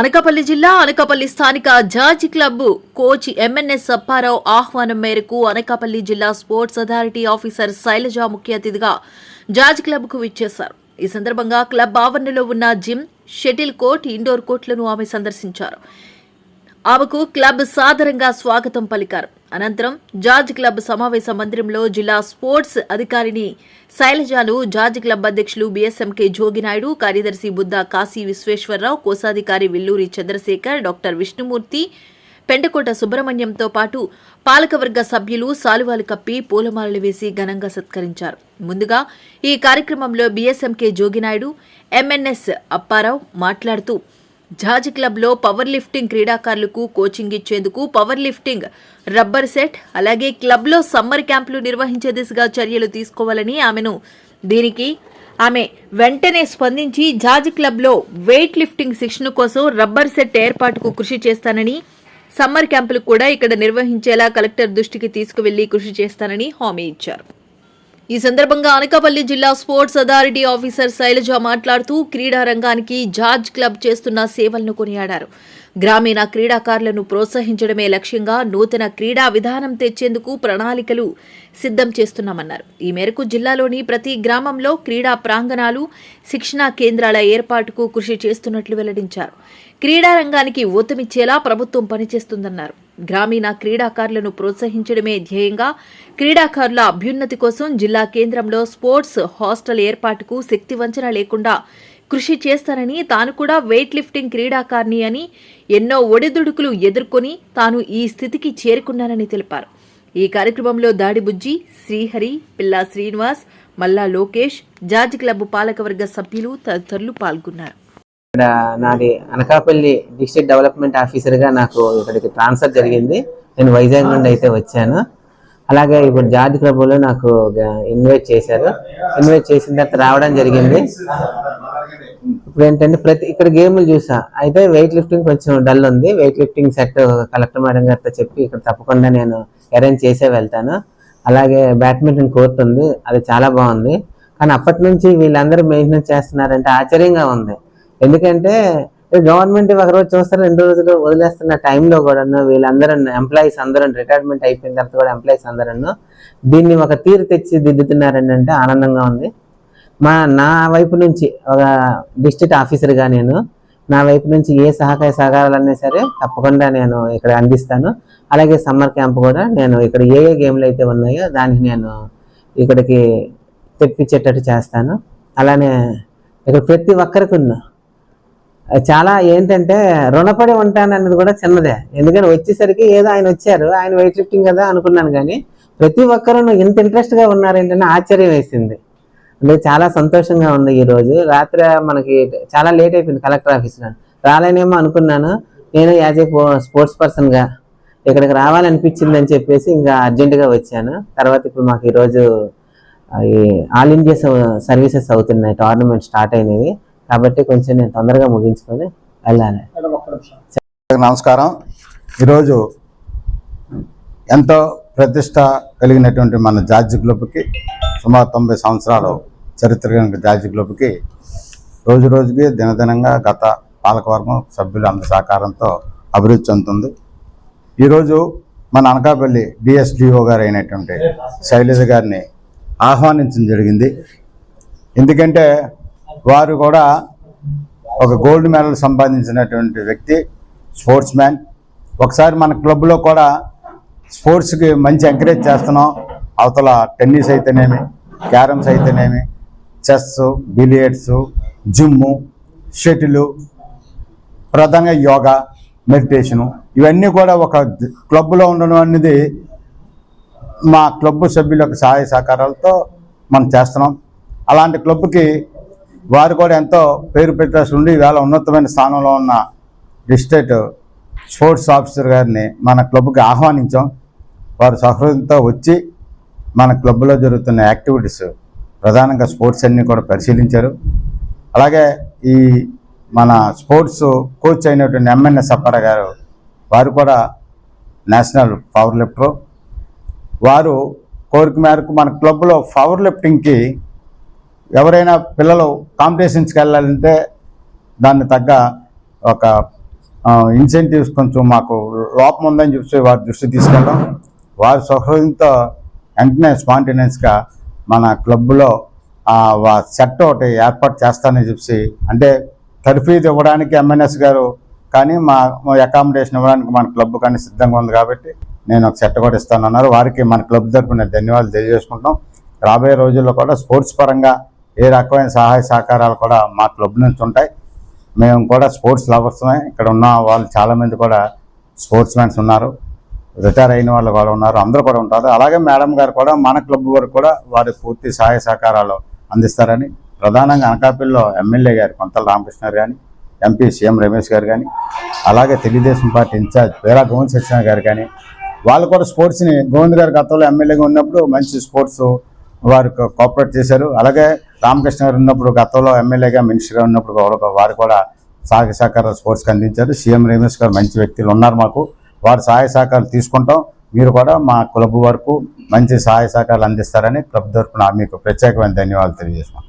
అనకాపల్లి జిల్లా అనకాపల్లి స్థానిక George club coach MNS Apparao ఆహ్వానం మేరకు అనకాపల్లి జిల్లా స్పోర్ట్స్ అథారిటీ ఆఫీసర్ శైలజ ముఖ్య అతిథిగా జార్జ్ క్లబ్కు విచ్చేశారు. ఈ సందర్భంగా క్లబ్ ఆవరణలో ఉన్న జిమ్ షటిల్ కోర్ట్ ఇండోర్ కోర్టులను ఆమె సందర్శించారు. ఆమెకు క్లబ్ సాదరంగా స్వాగతం పలికారు. అనంతరం జార్జ్ క్లబ్ సమావేశ మందిరంలో జిల్లా స్పోర్ట్స్ అధికారిని శైలజాను జార్జ్ క్లబ్ అధ్యక్షులు బీఎస్ఎంకే జోగినాయుడు కార్యదర్శి బుద్ధ కాశీ విశ్వేశ్వరరావు కోశాధికారి విల్లూరి చంద్రశేఖర్ డాక్టర్ విష్ణుమూర్తి పెండకోట సుబ్రహ్మణ్యంతో పాటు పాలకవర్గ సభ్యులు సాలువాలు కప్పి పూలమాలలు వేసి ఘనంగా సత్కరించారు. ముందుగా ఈ కార్యక్రమంలో బీఎస్ఎంకే జోగినాయుడు ఎంఎన్ఎస్ అప్పారావు మాట్లాడుతూ జాజ్ క్లబ్లో పవర్ లిఫ్టింగ్ క్రీడాకారులకు కోచింగ్ ఇచ్చేందుకు పవర్ లిఫ్టింగ్ రబ్బర్ సెట్ అలాగే క్లబ్లో సమ్మర్ క్యాంపులు నిర్వహించే దిశగా చర్యలు తీసుకోవాలని ఆమెను దీనికి ఆమె వెంటనే స్పందించి జాజ్ క్లబ్లో వెయిట్ లిఫ్టింగ్ శిక్షణ కోసం రబ్బర్ సెట్ ఏర్పాటుకు కృషి చేస్తానని సమ్మర్ క్యాంపులు కూడా ఇక్కడ నిర్వహించేలా కలెక్టర్ దృష్టికి తీసుకువెళ్ళి కృషి చేస్తానని హామీ ఇచ్చారు. ఈ సందర్భంగా అనకాపల్లి జిల్లా స్పోర్ట్స్ అథారిటీ ఆఫీసర్ శైలజ మాట్లాడుతూ క్రీడా రంగానికి జార్జ్ క్లబ్ చేస్తున్న సేవలను కొనియాడారు. గ్రామీణ క్రీడాకారులను ప్రోత్సహించడమే లక్ష్యంగా నూతన క్రీడా విధానం తెచ్చేందుకు ప్రణాళికలు సిద్ధం చేస్తున్నామన్నారు. ఈ మేరకు జిల్లాలోని ప్రతి గ్రామంలో క్రీడా ప్రాంగణాలు శిక్షణా కేంద్రాల ఏర్పాటుకు కృషి చేస్తున్నట్లు వెల్లడించారు. క్రీడా రంగానికి ఊతమిచ్చేలా ప్రభుత్వం పనిచేస్తుందన్నారు. గ్రామీణ క్రీడాకారులను ప్రోత్సహించడమే ధ్యేయంగా క్రీడాకారుల అభ్యున్నతి కోసం జిల్లా కేంద్రంలో స్పోర్ట్స్ హాస్టల్ ఏర్పాటుకు శక్తి వంచన లేకుండా కృషి చేస్తానని తాను కూడా వెయిట్ లిఫ్టింగ్ క్రీడాకారిణి అని ఎన్నో ఒడిదుడుకులు ఎదుర్కొని తాను ఈ స్థితికి చేరుకున్నానని తెలిపారు. ఈ కార్యక్రమంలో దాడిబుజ్జి శ్రీహరి పిల్లా శ్రీనివాస్ మల్లా లోకేష్ జార్జ్ క్లబ్ పాలకవర్గ సభ్యులు తదితరులు పాల్గొన్నారు. ఇక్కడ నాది అనకాపల్లి డిస్ట్రిక్ట్ డెవలప్మెంట్ ఆఫీసర్గా నాకు ఇక్కడికి ట్రాన్స్ఫర్ జరిగింది. నేను వైజాగ్ నుండి అయితే వచ్చాను. అలాగే ఇప్పుడు జార్జ్ క్లబ్లో నాకు ఇన్వైట్ చేశారు. ఇన్వైట్ చేసిన తర్వాత రావడం జరిగింది. ఇప్పుడు ఏంటంటే ప్రతి ఇక్కడ గేములు చూసా. అయితే వెయిట్ లిఫ్టింగ్ కొంచెం డల్ ఉంది. Weight lifting set collector madam గారితో చెప్పి ఇక్కడ తప్పకుండా నేను అరేంజ్ చేసే వెళ్తాను. అలాగే బ్యాడ్మింటన్ కోర్ట్ ఉంది. అది చాలా బాగుంది. కానీ అప్పటి నుంచి వీళ్ళందరూ మెయింటెనెన్స్ చేస్తున్నారంటే ఆశ్చర్యంగా ఉంది. ఎందుకంటే గవర్నమెంట్ ఒక రోజు చూస్తారు రెండు రోజులు వదిలేస్తున్న టైంలో కూడా వీళ్ళందరూ ఎంప్లాయీస్ అందరూ రిటైర్మెంట్ అయిపోయిన తర్వాత కూడా ఎంప్లాయీస్ అందరూ దీన్ని ఒక తీరు తెచ్చి దిద్దుతున్నారని అంటే ఆనందంగా ఉంది. మా నా వైపు నుంచి ఒక డిస్ట్రిక్ట్ ఆఫీసర్గా నేను నా వైపు నుంచి ఏ సహకార సహకారాలన్నా సరే తప్పకుండా నేను ఇక్కడ అందిస్తాను. అలాగే సమ్మర్ క్యాంప్ కూడా నేను ఇక్కడ ఏ ఏ గేమ్లు అయితే ఉన్నాయో దానికి నేను ఇక్కడికి తెప్పించేటట్టు చేస్తాను. అలానే ఇక్కడ ప్రతి ఒక్కరికి ఉన్నా చాలా ఏంటంటే రుణపడి ఉంటాను అన్నది కూడా చిన్నదే. ఎందుకంటే వచ్చేసరికి ఏదో ఆయన వచ్చారు ఆయన వెయిట్ లిఫ్టింగ్ కదా అనుకున్నాను కానీ ప్రతి ఒక్కరూ ఇంత ఇంట్రెస్ట్గా ఉన్నారేంటనే ఆశ్చర్యం వేసింది. అంటే చాలా సంతోషంగా ఉంది ఈరోజు రాత్రి మనకి చాలా లేట్ అయిపోయింది కలెక్టర్ ఆఫీస్లో రాలేనేమో అనుకున్నాను. నేను యాజ్ ఏ స్పోర్ట్స్ పర్సన్గా ఇక్కడికి రావాలనిపించింది అని చెప్పేసి ఇంకా అర్జెంటుగా వచ్చాను. తర్వాత ఇప్పుడు మాకు ఈరోజు ఈ ఆల్ ఇండియా సర్వీసెస్ అవుతున్నాయి టోర్నమెంట్ స్టార్ట్ అయినవి. కాబట్టి కొంచెం నేను తొందరగా ముగించుకొని వెళ్ళాలి. నమస్కారం. ఈరోజు ఎంతో ప్రతిష్ట కలిగినటువంటి మన జార్జి క్లబ్కి సుమారు తొంభై సంవత్సరాలు చరిత్ర కలిగిన జార్జి క్లబ్కి రోజు రోజుకి దినదినంగా గత పాలకవర్గం సభ్యుల అందరి సహకారంతో అభివృద్ధి చెందుతుంది. ఈరోజు మన అనకాపల్లి డిఎస్డిఓ గారు అయినటువంటి శైలజ గారిని ఆహ్వానించడం జరిగింది. ఎందుకంటే వారు కూడా ఒక గోల్డ్ మెడల్ సంపాదించినటువంటి వ్యక్తి స్పోర్ట్స్ మ్యాన్. ఒకసారి మన క్లబ్లో కూడా స్పోర్ట్స్కి మంచి ఎంకరేజ్ చేస్తున్నాం. అవతల టెన్నిస్ అయితేనేమి క్యారమ్స్ అయితేనేమి చెస్ బిలియర్డ్స్ జిమ్ము షటిలు ప్రధానంగా యోగా మెడిటేషను. ఇవన్నీ కూడా ఒక క్లబ్లో ఉండడం అనేది మా క్లబ్ సభ్యుల యొక్క సహాయ సహకారాలతో మనం చేస్తున్నాం. అలాంటి క్లబ్కి వారు కూడా ఎంతో పేరు పెట్టాల్సి ఉండి ఇవాళ ఉన్నతమైన స్థానంలో ఉన్న డిస్ట్రిక్ట్ స్పోర్ట్స్ ఆఫీసర్ గారిని మన క్లబ్కి ఆహ్వానించాం. వారు సహృదయంతో వచ్చి మన క్లబ్లో జరుగుతున్న యాక్టివిటీస్ ప్రధానంగా స్పోర్ట్స్ అన్నీ కూడా పరిశీలించారు. అలాగే ఈ మన స్పోర్ట్స్ కోచ్ అయినటువంటి ఎంఎన్ఎస్ సప్పర గారు వారు కూడా నేషనల్ పవర్ లిఫ్టర్. వారు కోరిక మేరకు మన క్లబ్లో పవర్ లిఫ్టింగ్కి ఎవరైనా పిల్లలు కాంపిటీషన్స్కి వెళ్ళాలంటే దాన్ని తగ్గ ఒక ఇన్సెంటివ్స్ కొంచెం మాకు లోపం ఉందని చెప్పి వారి దృష్టి తీసుకెళ్ళడం. వారి సౌహృదంతో వెంటనే స్పాంటేనియస్గా మన క్లబ్లో సెట్ ఒకటి ఏర్పాటు చేస్తానని చెప్పి అంటే తర్ఫీదు ఇవ్వడానికి ఎంఎన్ఎస్ గారు కానీ మా అకామిడేషన్ ఇవ్వడానికి మన క్లబ్ కానీ సిద్ధంగా ఉంది కాబట్టి నేను ఒక సెట్ కూడా ఇస్తానన్నారు. వారికి మన క్లబ్ తరఫున ధన్యవాదాలు తెలియజేసుకుంటాం రాబోయే రోజుల్లో కూడా స్పోర్ట్స్ పరంగా ఏ రకమైన సహాయ సహకారాలు కూడా మా క్లబ్ నుంచి ఉంటాయి. మేము కూడా స్పోర్ట్స్ లవర్స్మే ఇక్కడ ఉన్న వాళ్ళు చాలామంది కూడా స్పోర్ట్స్ మ్యాన్స్ ఉన్నారు. రిటైర్ అయిన వాళ్ళు కూడా ఉన్నారు. అందరూ కూడా ఉంటారు. అలాగే మేడం గారు కూడా మన క్లబ్ వరకు కూడా వారి పూర్తి సహాయ సహకారాలు అందిస్తారని ప్రధానంగా అనకాపల్లిలో ఎమ్మెల్యే గారు కొంతల రామకృష్ణ కానీ ఎంపీ సీఎం రమేష్ గారు కానీ అలాగే తెలుగుదేశం పార్టీ ఇన్ఛార్జ్ పేరా గోవింద్ సత్యనారాయణ గారు కానీ వాళ్ళు కూడా స్పోర్ట్స్ని గోవింద్ గారు గతంలో ఎమ్మెల్యేగా ఉన్నప్పుడు మంచి స్పోర్ట్స్ వారు కోఆపరేట్ చేశారు. అలాగే రామకృష్ణ గారు ఉన్నప్పుడు గతంలో ఎమ్మెల్యేగా మినిస్టర్గా ఉన్నప్పుడు వారు కూడా సహాయ సహకారాలు స్పోర్ట్స్కి అందించారు. సీఎం రమేష్ గారు మంచి వ్యక్తులు ఉన్నారు మాకు. వారు సహాయ సహకారాలు తీసుకుంటాం. మీరు కూడా మా క్లబ్ వరకు మంచి సహాయ సహకారాలు అందిస్తారని క్లబ్ తరఫున మీకు ప్రత్యేకమైన ధన్యవాదాలు తెలియజేస్తున్నాం.